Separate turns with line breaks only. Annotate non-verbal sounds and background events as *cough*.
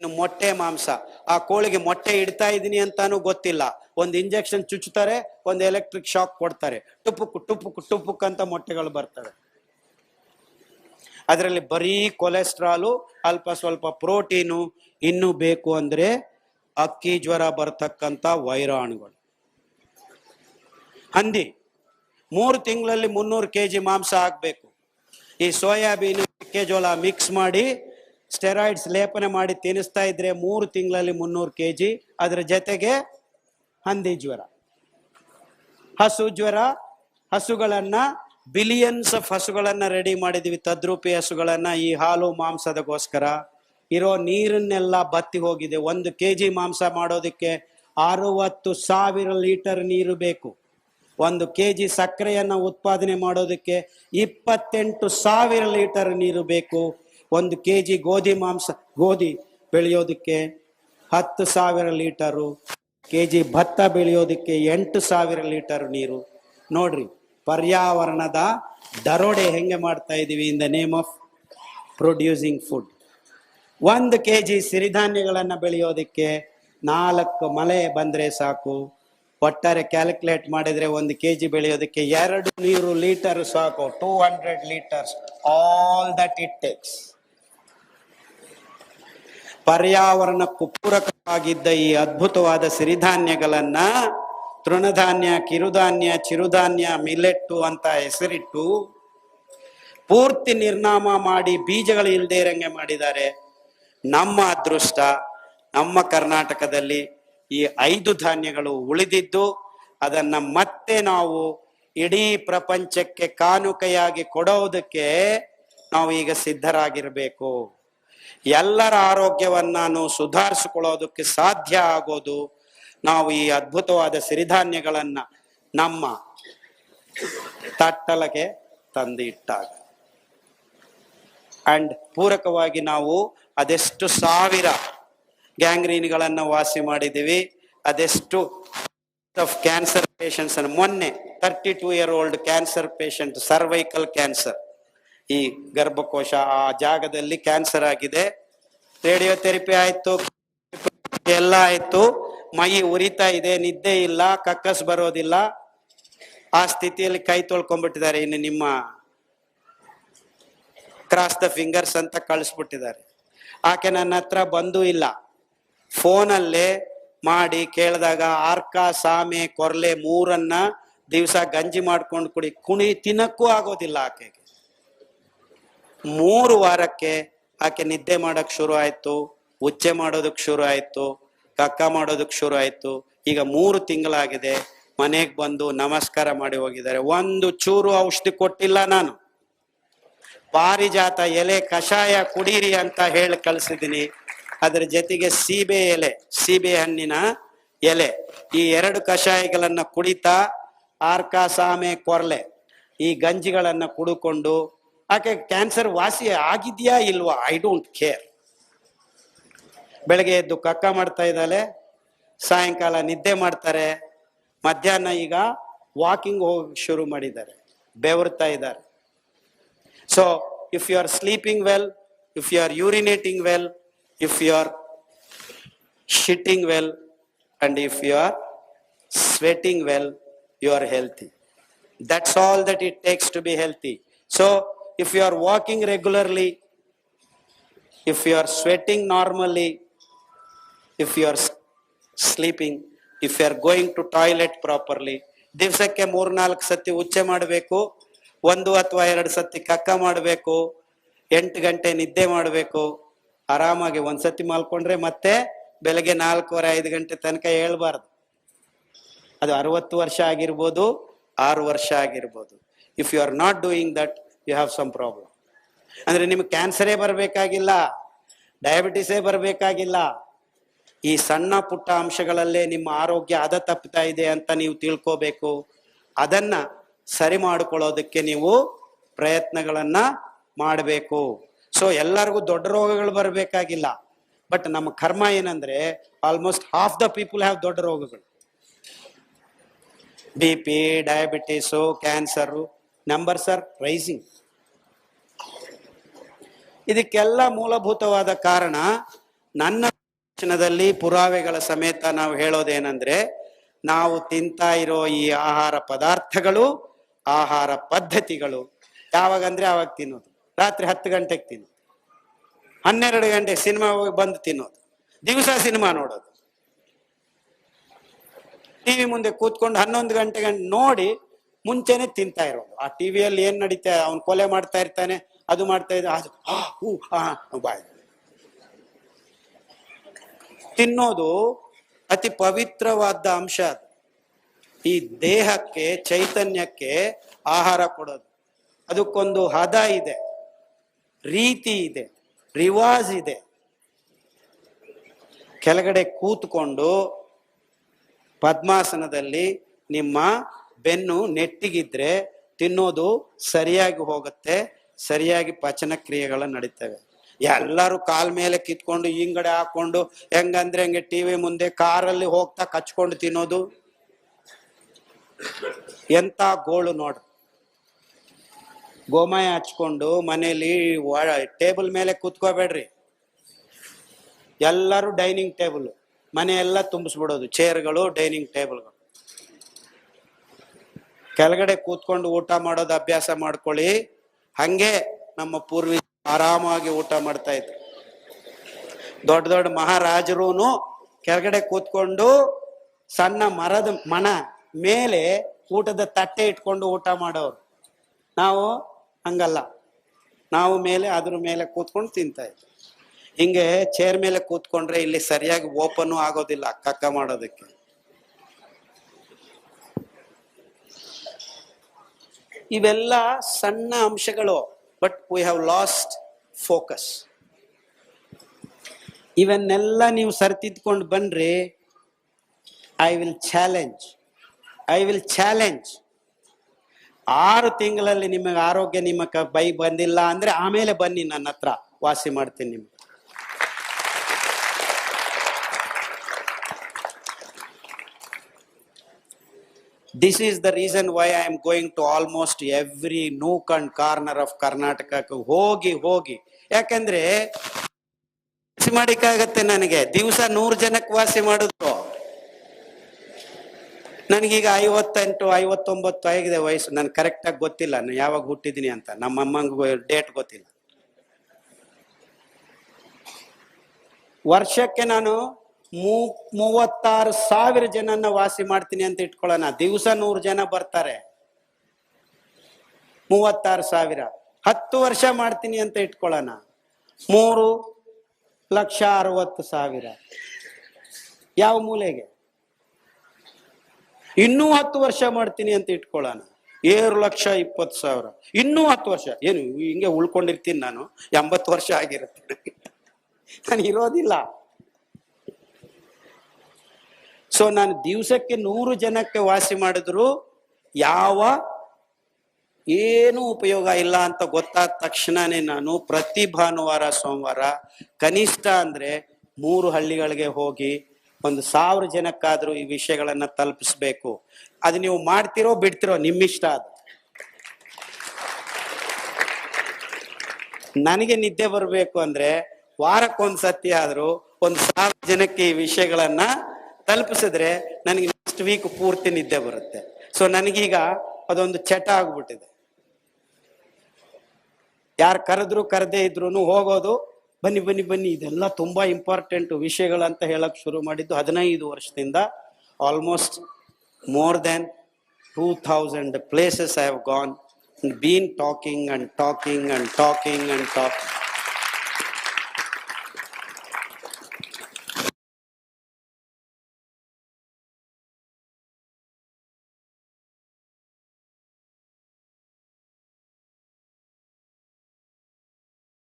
ಇನ್ನು ಮೊಟ್ಟೆ ಮಾಂಸ. ಆ ಕೋಳಿಗೆ ಮೊಟ್ಟೆ ಇಡ್ತಾ ಇದೀನಿ ಅಂತಾನು ಗೊತ್ತಿಲ್ಲ. ಒಂದು ಇಂಜೆಕ್ಷನ್ ಚುಚ್ಚುತ್ತಾರೆ, ಒಂದು ಎಲೆಕ್ಟ್ರಿಕ್ ಶಾಕ್ ಕೊಡ್ತಾರೆ. ಟುಪ್ಪುಕ್ ಟುಪ್ಪುಕ್ ಟುಪ್ಪುಕ್ ಅಂತ ಮೊಟ್ಟೆಗಳು ಬರ್ತವೆ. ಅದರಲ್ಲಿ ಬರೀ ಕೊಲೆಸ್ಟ್ರಾಲು, ಅಲ್ಪ ಸ್ವಲ್ಪ ಪ್ರೋಟೀನು, ಇನ್ನು ಬೇಕು ಅಂದ್ರೆ ಅಕ್ಕಿ ಜ್ವರ ಬರ್ತಕ್ಕಂಥ ವೈರಾಣುಗಳು. ಹಂದಿ, ಮೂರು ತಿಂಗಳಲ್ಲಿ ಮುನ್ನೂರು ಕೆ ಜಿ ಮಾಂಸ ಹಾಕ್ಬೇಕು. ಈ ಸೋಯಾಬೀನ್, ಮೆಕ್ಕೆಜೋಳ ಮಿಕ್ಸ್ ಮಾಡಿ ಸ್ಟೆರಾಯ್ಡ್ಸ್ ಲೇಪನೆ ಮಾಡಿ ತಿನ್ನಿಸ್ತಾ ಇದ್ರೆ ಮೂರು ತಿಂಗಳಲ್ಲಿ ಮುನ್ನೂರು ಕೆ ಜಿ ಅದರ ಜೊತೆಗೆ ಹಂದಿ ಜ್ವರ. ಹಸು ಜ್ವರ, ಹಸುಗಳನ್ನ ಬಿಲಿಯನ್ಸ್ ಆಫ್ ಹಸುಗಳನ್ನ ರೆಡಿ ಮಾಡಿದ್ವಿ. ತದ್ರೂಪಿ ಹಸುಗಳನ್ನ ಈ ಹಾಲು ಮಾಂಸದಗೋಸ್ಕರ. ಇರೋ ನೀರನ್ನೆಲ್ಲ ಬತ್ತಿ ಹೋಗಿದೆ. ಒಂದು ಕೆ ಜಿ ಮಾಂಸ ಮಾಡೋದಕ್ಕೆ ಅರುವತ್ತು ಸಾವಿರ ಲೀಟರ್ ನೀರು ಬೇಕು. ಒಂದು ಕೆ ಜಿ ಸಕ್ಕರೆಯನ್ನು ಉತ್ಪಾದನೆ ಮಾಡೋದಕ್ಕೆ ಇಪ್ಪತ್ತೆಂಟು ಸಾವಿರ ಲೀಟರ್ ನೀರು ಬೇಕು. ಒಂದು ಕೆ ಜಿ ಗೋಧಿ ಮಾಂಸ, ಗೋಧಿ ಬೆಳೆಯೋದಕ್ಕೆ ಹತ್ತು ಸಾವಿರ ಲೀಟರು ಕೆ ಜಿ ಭತ್ತ ಬೆಳೆಯೋದಕ್ಕೆ ಎಂಟು ಸಾವಿರ ಲೀಟರ್ ನೀರು. ನೋಡ್ರಿ, ಪರ್ಯಾವರಣದ ದರೋಡೆ ಹೆಂಗೆ ಮಾಡ್ತಾ ಇದೀವಿ in the name of producing food ಒಂದು ಕೆ ಜಿ ಸಿರಿಧಾನ್ಯಗಳನ್ನು ಬೆಳೆಯೋದಕ್ಕೆ ನಾಲ್ಕು ಮಳೆ ಬಂದರೆ ಸಾಕು. ಒಟ್ಟಾರೆ ಕ್ಯಾಲ್ಕುಲೇಟ್ ಮಾಡಿದ್ರೆ ಒಂದು ಕೆ ಜಿ ಬೆಳೆಯೋದಕ್ಕೆ ಎರಡು ನೀರು ಲೀಟರ್ ಸಾಕು. Two hundred litres all that it takes ಪರ್ಯಾವರಣಕ್ಕೂ ಪೂರಕವಾಗಿದ್ದ ಈ ಅದ್ಭುತವಾದ ಸಿರಿಧಾನ್ಯಗಳನ್ನ ತೃಣಧಾನ್ಯ, ಕಿರುಧಾನ್ಯ, ಚಿರುಧಾನ್ಯ ಮಿಲೆಟ್ಟು ಅಂತ ಹೆಸರಿಟ್ಟು ಪೂರ್ತಿ ನಿರ್ನಾಮ ಮಾಡಿ ಬೀಜಗಳು ಇಲ್ಲದೆ ಇರಂಗೆ ಮಾಡಿದ್ದಾರೆ. ನಮ್ಮ ಅದೃಷ್ಟ, ನಮ್ಮ ಕರ್ನಾಟಕದಲ್ಲಿ ಈ ಐದು ಧಾನ್ಯಗಳು ಉಳಿದಿದ್ದು, ಅದನ್ನ ಮತ್ತೆ ನಾವು ಇಡೀ ಪ್ರಪಂಚಕ್ಕೆ ಕಾನುಕೆಯಾಗಿ ಕೊಡೋದಕ್ಕೆ ನಾವು ಈಗ ಸಿದ್ಧರಾಗಿರ್ಬೇಕು. ಎಲ್ಲರ ಆರೋಗ್ಯವನ್ನ ಸುಧಾರಿಸಿಕೊಳ್ಳೋದಕ್ಕೆ ಸಾಧ್ಯ ಆಗೋದು, ನಾವು ಈ ಅದ್ಭುತವಾದ ಸಿರಿಧಾನ್ಯಗಳನ್ನ ನಮ್ಮ ತಟ್ಟಲಗೆ ತಂದು ಇಟ್ಟಾಗ. ಅಂಡ್ ಪೂರಕವಾಗಿ ನಾವು ಅದೆಷ್ಟು ಸಾವಿರ ಗ್ಯಾಂಗ್ರೀನ್ಗಳನ್ನ ವಾಸಿ ಮಾಡಿದ್ದೀವಿ, ಅದೆಷ್ಟು ಆಫ್ ಕ್ಯಾನ್ಸರ್ ಪೇಷಂಟ್ಸ್ ಮೊನ್ನೆ thirty two year old cancer patient cervical cancer ಈ ಗರ್ಭಕೋಶ ಆ ಜಾಗದಲ್ಲಿ ಕ್ಯಾನ್ಸರ್ ಆಗಿದೆ. ರೇಡಿಯೋಥೆರಪಿ ಆಯ್ತು, ಎಲ್ಲ ಆಯ್ತು. ಮೈ ಉರಿತಾ ಇದೆ, ನಿದ್ದೆ ಇಲ್ಲ, ಕಕ್ಕಸ್ ಬರೋದಿಲ್ಲ. ಆ ಸ್ಥಿತಿಯಲ್ಲಿ ಕೈ ತೊಳ್ಕೊಂಡ್ಬಿಟ್ಟಿದ್ದಾರೆ, ಇನ್ನು ನಿಮ್ಮ ಕ್ರಾಸ್ ದ ಫಿಂಗರ್ಸ್ ಅಂತ ಕಳಿಸ್ಬಿಟ್ಟಿದ್ದಾರೆ. ಆಕೆ ನನ್ನ ಹತ್ರ ಬಂದೂ ಇಲ್ಲ. ಫೋನಲ್ಲೇ ಮಾಡಿ ಕೇಳಿದಾಗ, ಆರ್ಕ, ಸಾಮೆ, ಕೊರ್ಲೆ ಮೂರನ್ನ ದಿವಸ ಗಂಜಿ ಮಾಡ್ಕೊಂಡು ಕುಡಿ, ಕುಣಿ ತಿನ್ನಕ್ಕೂ ಆಗೋದಿಲ್ಲ ಆಕೆಗೆ. ಮೂರು ವಾರಕ್ಕೆ ಆಕೆ ನಿದ್ದೆ ಮಾಡಕ್ ಶುರು ಆಯ್ತು, ಉಚ್ಚೆ ಮಾಡೋದಕ್ ಶುರು ಆಯ್ತು, ಕಕ್ಕ ಮಾಡೋದಕ್ ಶುರು ಆಯ್ತು. ಈಗ ಮೂರು ತಿಂಗಳಾಗಿದೆ, ಮನೆಗೆ ಬಂದು ನಮಸ್ಕಾರ ಮಾಡಿ ಹೋಗಿದ್ದಾರೆ. ಒಂದು ಚೂರು ಔಷಧಿ ಕೊಟ್ಟಿಲ್ಲ ನಾನು. ಪಾರಿಜಾತ ಎಲೆ ಕಷಾಯ ಕುಡೀರಿ ಅಂತ ಹೇಳಿ ಕಳಿಸಿದ್ದೀನಿ. ಅದರ ಜೊತೆಗೆ ಸೀಬೆ ಎಲೆ, ಸೀಬೆ ಹಣ್ಣಿನ ಎಲೆ. ಈ ಎರಡು ಕಷಾಯಗಳನ್ನ ಕುಡಿತಾ ಆರ್ಕ ಸಾಮೆ ಕೊರಲೆ, ಈ ಗಂಜಿಗಳನ್ನ ಕುಡುಕೊಂಡು ಆಕೆ ಕ್ಯಾನ್ಸರ್ ವಾಸಿ ಆಗಿದ್ಯಾ ಇಲ್ವಾ? ಐ ಡೋಂಟ್ ಕೇರ್ ಬೆಳಗ್ಗೆ ಎದ್ದು ಕಕ್ಕ ಮಾಡ್ತಾ ಇದ್ದಾಳೆ, ಸಾಯಂಕಾಲ ನಿದ್ದೆ ಮಾಡ್ತಾರೆ, ಮಧ್ಯಾಹ್ನ ಈಗ ವಾಕಿಂಗ್ ಹೋಗಿ ಶುರು ಮಾಡಿದ್ದಾರೆ, ಬೆವರ್ತಾ ಇದ್ದಾರೆ. So if you are sleeping well if you are urinating well if you are shitting well and if you are sweating well you are healthy that's all that it takes to be healthy so if you are walking regularly, if you are sweating normally, if you are sleeping, if you are going to toilet properly, ದಿವಸಕ್ಕೆ ಮೂರ್ನಾಲ್ಕು ಸತಿ ಉಚ್ಚೆ ಮಾಡಬೇಕು, ಒಂದು ಅಥವಾ ಎರಡು ಸತಿ ಕಕ್ಕ ಮಾಡಬೇಕು, ಎಂಟು ಗಂಟೆ ನಿದ್ದೆ ಮಾಡಬೇಕು, ಆರಾಮಾಗಿ ಒಂದ್ಸತಿ ಮಲ್ಕೊಂಡ್ರೆ ಮತ್ತೆ ಬೆಳಗ್ಗೆ ನಾಲ್ಕೂವರೆ, ಐದು ಗಂಟೆ ತನಕ ಹೇಳ್ಬಾರ್ದು. ಅದು ಅರವತ್ತು ವರ್ಷ ಆಗಿರ್ಬೋದು, ಆರು ವರ್ಷ ಆಗಿರ್ಬೋದು. If you are not doing that you have some problem ಅಂದ್ರೆ ನಿಮ್ಗೆ ಕ್ಯಾನ್ಸರೇ ಬರಬೇಕಾಗಿಲ್ಲ ಡಯಾಬಿಟಿಸೇ ಬರಬೇಕಾಗಿಲ್ಲ, ಈ ಸಣ್ಣ ಪುಟ್ಟ ಅಂಶಗಳಲ್ಲೇ ನಿಮ್ಮ ಆರೋಗ್ಯ ಅದ ತಪ್ಪುತ್ತಾ ಇದೆ ಅಂತ ನೀವು ತಿಳ್ಕೋಬೇಕು. ಅದನ್ನ ಸರಿ ಮಾಡಿಕೊಳ್ಳೋದಕ್ಕೆ ನೀವು ಪ್ರಯತ್ನಗಳನ್ನ ಮಾಡಬೇಕು. ಸೊ ಎಲ್ಲರಿಗೂ ದೊಡ್ಡ ರೋಗಗಳು ಬರಬೇಕಾಗಿಲ್ಲ. ಬಟ್ ನಮ್ಮ ಕರ್ಮ ಏನಂದ್ರೆ almost half the people have ದೊಡ್ಡ ರೋಗಗಳು. B P diabetes cancer numbers are rising ಇದಕ್ಕೆಲ್ಲ ಮೂಲಭೂತವಾದ ಕಾರಣ ನನ್ನ ಶಿಕ್ಷಣದಲ್ಲಿ ಪುರಾವೆಗಳ ಸಮೇತ ನಾವು ಹೇಳೋದೇನೆಂದ್ರೆ ನಾವು ತಿಂತಾ ಇರೋ ಈ ಆಹಾರ ಪದಾರ್ಥಗಳು, ಆಹಾರ ಪದ್ಧತಿಗಳು ಯಾವಾಗಂದ್ರೆ ಆವಾಗ ತಿನ್ನೋದು. ರಾತ್ರಿ ಹತ್ತು ಗಂಟೆಗೆ ತಿನ್ನೋದು. ಹನ್ನೆರಡು ಗಂಟೆ ಸಿನಿಮಾ ಹೋಗಿ ಬಂದು ತಿನ್ನೋದು. ದಿವಸ ಸಿನಿಮಾ ನೋಡೋದು. ಟಿವಿ ಮುಂದೆ ಕೂತ್ಕೊಂಡು ಹನ್ನೊಂದು ಗಂಟೆ ಗಂಟೆ ನೋಡಿ ಮುಂಚೆನೆ ತಿಂತಾ ಇರೋದು. ಆ ಟಿವಿಯಲ್ಲಿ ಏನ್ ನಡೀತಾ? ಅವ್ನು ಕೊಲೆ ಮಾಡ್ತಾ ಇರ್ತಾನೆ, ಅದು ಮಾಡ್ತಾ ಇದ್ದ ತಿನ್ನೋದು ಅತಿ ಪವಿತ್ರವಾದ ಅಂಶ ಅದು. ಈ ದೇಹಕ್ಕೆ, ಚೈತನ್ಯಕ್ಕೆ ಆಹಾರ ಕೊಡೋದು. ಅದಕ್ಕೊಂದು ಹದ ಇದೆ. ರೀತಿ ಇದೆ. ರಿವಾಜ್ ಇದೆ. ಕೆಳಗಡೆ ಕೂತ್ಕೊಂಡು ಪದ್ಮಾಸನದಲ್ಲಿ ನಿಮ್ಮ ಬೆನ್ನು ನೆಟ್ಟಿಗಿದ್ರೆ ತಿನ್ನೋದು ಸರಿಯಾಗಿ ಹೋಗುತ್ತೆ, ಸರಿಯಾಗಿ ಪಚನ ಕ್ರಿಯೆಗಳು ನಡೀತವೆ. ಎಲ್ಲರೂ ಕಾಲ್ ಮೇಲೆ ಕಿತ್ಕೊಂಡು ಹಿಂಗಡೆ ಹಾಕೊಂಡು ಹೆಂಗಂದ್ರೆ ಹಂಗೆ ಟಿವಿ ಮುಂದೆ ಕಾರಲ್ಲಿ ಹೋಗ್ತಾ ಕಚ್ಕೊಂಡು ತಿನ್ನೋದು. ಎಂತ ಗೋಳು ನೋಡ್ರಿ. ಗೋಮಯ ಹಚ್ಕೊಂಡು ಮನೇಲಿ ಟೇಬಲ್ ಮೇಲೆ ಕೂತ್ಕೋಬೇಡ್ರಿ. ಎಲ್ಲರೂ ಡೈನಿಂಗ್ ಟೇಬಲ್ ಮನೆಯೆಲ್ಲ ತುಂಬಿಸ್ಬಿಡೋದು, ಚೇರ್ಗಳು, ಡೈನಿಂಗ್ ಟೇಬಲ್ಗಳು. ಕೆಳಗಡೆ ಕೂತ್ಕೊಂಡು ಊಟ ಮಾಡೋದು ಅಭ್ಯಾಸ ಮಾಡ್ಕೊಳ್ಳಿ. ಹಂಗೆ ನಮ್ಮ ಪೂರ್ವಿ ಆರಾಮಾಗಿ ಊಟ ಮಾಡ್ತಾ ಇದ್ರು. ದೊಡ್ಡ ದೊಡ್ಡ ಮಹಾರಾಜರು ಕೆಳಗಡೆ ಕೂತ್ಕೊಂಡು ಸಣ್ಣ ಮರದ ಮನ ಮೇಲೆ ಊಟದ ತಟ್ಟೆ ಇಟ್ಕೊಂಡು ಊಟ ಮಾಡೋರು. ನಾವು ಹಂಗಲ್ಲ. ನಾವು ಮೇಲೆ ಅದ್ರ ಮೇಲೆ ಕೂತ್ಕೊಂಡು ತಿಂತಾ ಇದ್ವಿ. ಹಿಂಗೆ ಚೇರ್ ಮೇಲೆ ಕೂತ್ಕೊಂಡ್ರೆ ಇಲ್ಲಿ ಸರಿಯಾಗಿ ಓಪನ್ ಆಗೋದಿಲ್ಲ ಕಕ್ಕ ಮಾಡೋದಕ್ಕೆ. ಇವೆಲ್ಲ ಸಣ್ಣ ಅಂಶಗಳು but we have lost focus ಇವನ್ನೆಲ್ಲ ನೀವು ಸರ್ತಿದ್ಕೊಂಡು ಬನ್ರಿ. I will challenge I will challenge ಆರು ತಿಂಗಳಲ್ಲಿ ನಿಮಗೆ ಆರೋಗ್ಯ ನಿಮ್ಮ ಬೈ ಬಂದಿಲ್ಲ ಅಂದ್ರೆ ಆಮೇಲೆ ಬನ್ನಿ ನನ್ನ ಹತ್ರ ವಾಸಿ ಮಾಡ್ತೀನಿ ನಿಮ್ಗೆ. This is the reason why I am going to almost every nook and corner of ಕರ್ನಾಟಕಕ್ಕೆ ಹೋಗಿ ಹೋಗಿ. ಯಾಕಂದ್ರೆ ವಾಸಿ ಮಾಡಿಕಾಗತ್ತೆ ನನಗೆ. ದಿವಸ ನೂರು ಜನಕ್ಕೆ ವಾಸಿ ಮಾಡಿದ್ರು ನನಗೀಗ ಐವತ್ತೆಂಟು, ಐವತ್ತೊಂಬತ್ತು ಆಗಿದೆ ವಯಸ್ಸು. ನನ್ಗೆ ಕರೆಕ್ಟಾಗಿ ಗೊತ್ತಿಲ್ಲ. ನಾನು ಯಾವಾಗ ಹುಟ್ಟಿದ್ದೀನಿ ಅಂತ. ನಮ್ಮ ಅಮ್ಮಂಗೂ ಡೇಟ್ ಗೊತ್ತಿಲ್ಲ. ವರ್ಷಕ್ಕೆ ನಾನು ಮೂ ಮೂವತ್ತಾರು ಸಾವಿರ ಜನನ್ನ ವಾಸಿ ಮಾಡ್ತೀನಿ ಅಂತ ಇಟ್ಕೊಳ್ಳೋಣ. ದಿವಸ ನೂರು ಜನ ಬರ್ತಾರೆ. ಮೂವತ್ತಾರು ಸಾವಿರ. ಹತ್ತು ವರ್ಷ ಮಾಡ್ತೀನಿ ಅಂತ ಇಟ್ಕೊಳ್ಳೋಣ. ಮೂರು ಲಕ್ಷ ಅರವತ್ತು ಸಾವಿರ. ಯಾವ ಮೂಲೆಗೆ? ಇನ್ನೂ ಹತ್ತು ವರ್ಷ ಮಾಡ್ತೀನಿ ಅಂತ ಇಟ್ಕೊಳ್ಳೋಣ. ಏಳು ಲಕ್ಷ ಇಪ್ಪತ್ತು ಸಾವಿರ. ಇನ್ನೂ ಹತ್ತು ವರ್ಷ. ಏನು, ಹಿಂಗೆ ಉಳ್ಕೊಂಡಿರ್ತೀನಿ ನಾನು. ಎಂಬತ್ತು ವರ್ಷ ಆಗಿರುತ್ತೆ. *laughs* ನಾನು ಇರೋದಿಲ್ಲ. ಸೊ ನಾನು ದಿವಸಕ್ಕೆ ನೂರು ಜನಕ್ಕೆ ವಾಸಿ ಮಾಡಿದ್ರು. ಯಾವ? ಏನು ಉಪಯೋಗ ಇಲ್ಲ ಅಂತ ಗೊತ್ತಾದ ತಕ್ಷಣನೇ ನಾನು ಪ್ರತಿ ಭಾನುವಾರ, ಸೋಮವಾರ ಕನಿಷ್ಠ ಅಂದ್ರೆ ಮೂರು ಹಳ್ಳಿಗಳಿಗೆ ಹೋಗಿ ಒಂದು ಸಾವಿರ ಜನಕ್ಕಾದ್ರೂ ಈ ವಿಷಯಗಳನ್ನ ತಲುಪಿಸ್ಬೇಕು. ಅದು ನೀವು ಮಾಡ್ತಿರೋ ಬಿಡ್ತಿರೋ ನಿಮ್ಮಿಷ್ಟ ಅದು. ನನಗೆ ನಿದ್ದೆ ಬರಬೇಕು ಅಂದ್ರೆ ವಾರಕ್ಕೊಂದ್ಸತಿ ಆದ್ರೂ ಒಂದು ಸಾವಿರ ಜನಕ್ಕೆ ಈ ವಿಷಯಗಳನ್ನ ತಲುಪಿಸಿದ್ರೆ ನನಗೆ ನೆಕ್ಸ್ಟ್ ವೀಕ್ ಪೂರ್ತಿ ನಿದ್ದೆ ಬರುತ್ತೆ. ಸೊ ನನಗೀಗ ಅದೊಂದು ಚಟ ಆಗ್ಬಿಟ್ಟಿದೆ. ಯಾರು ಕರೆದ್ರು ಕರೆದೇ ಇದ್ರು ಹೋಗೋದು, ಬನ್ನಿ ಬನ್ನಿ ಬನ್ನಿ, ಇದೆಲ್ಲ ತುಂಬಾ ಇಂಪಾರ್ಟೆಂಟ್ ವಿಷಯಗಳಂತ ಹೇಳಕ್ ಶುರು ಮಾಡಿದ್ದು ಹದಿನೈದು ವರ್ಷದಿಂದ almost more than two thousand places I have gone been talking and talking and talking and talk